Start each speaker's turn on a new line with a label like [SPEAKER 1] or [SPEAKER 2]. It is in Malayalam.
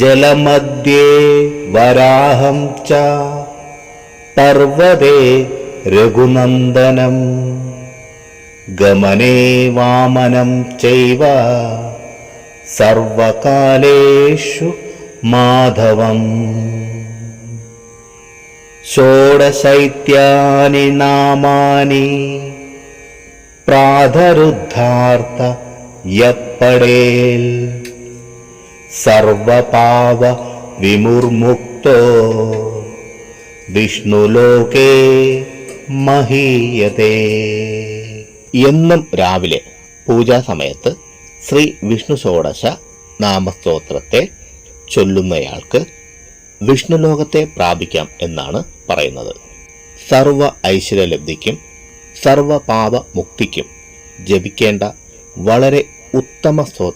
[SPEAKER 1] ജലമധ്യേ വരാഹം ച പർവതേ രഘുനന്ദനം. ഗമനേ വാമനം ചൈവ സർവകാലേഷു മാധവം. ഷോഡശൈത്യാനി നാമാനി പ്രാതരുദ്ധാർത്ഥ യപ്പടേൽ സർവപാവ വിമുർമുക്തോ. വിഷ്ണുലോകേ മഹീയതേ. എന്നും രാവിലെ പൂജാ സമയത്ത് ശ്രീ വിഷ്ണു ഷോഡശ നാമസ്തോത്രത്തെ ചൊല്ലുന്നയാൾക്ക് വിഷ്ണുലോകത്തെ പ്രാപിക്കാം എന്നാണ് പറയുന്നത്. സർവ ഐശ്വര്യലബ്ധിക്കും സർവപാപ മുക്തിക്കും ജപിക്കേണ്ട വളരെ ഉത്തമ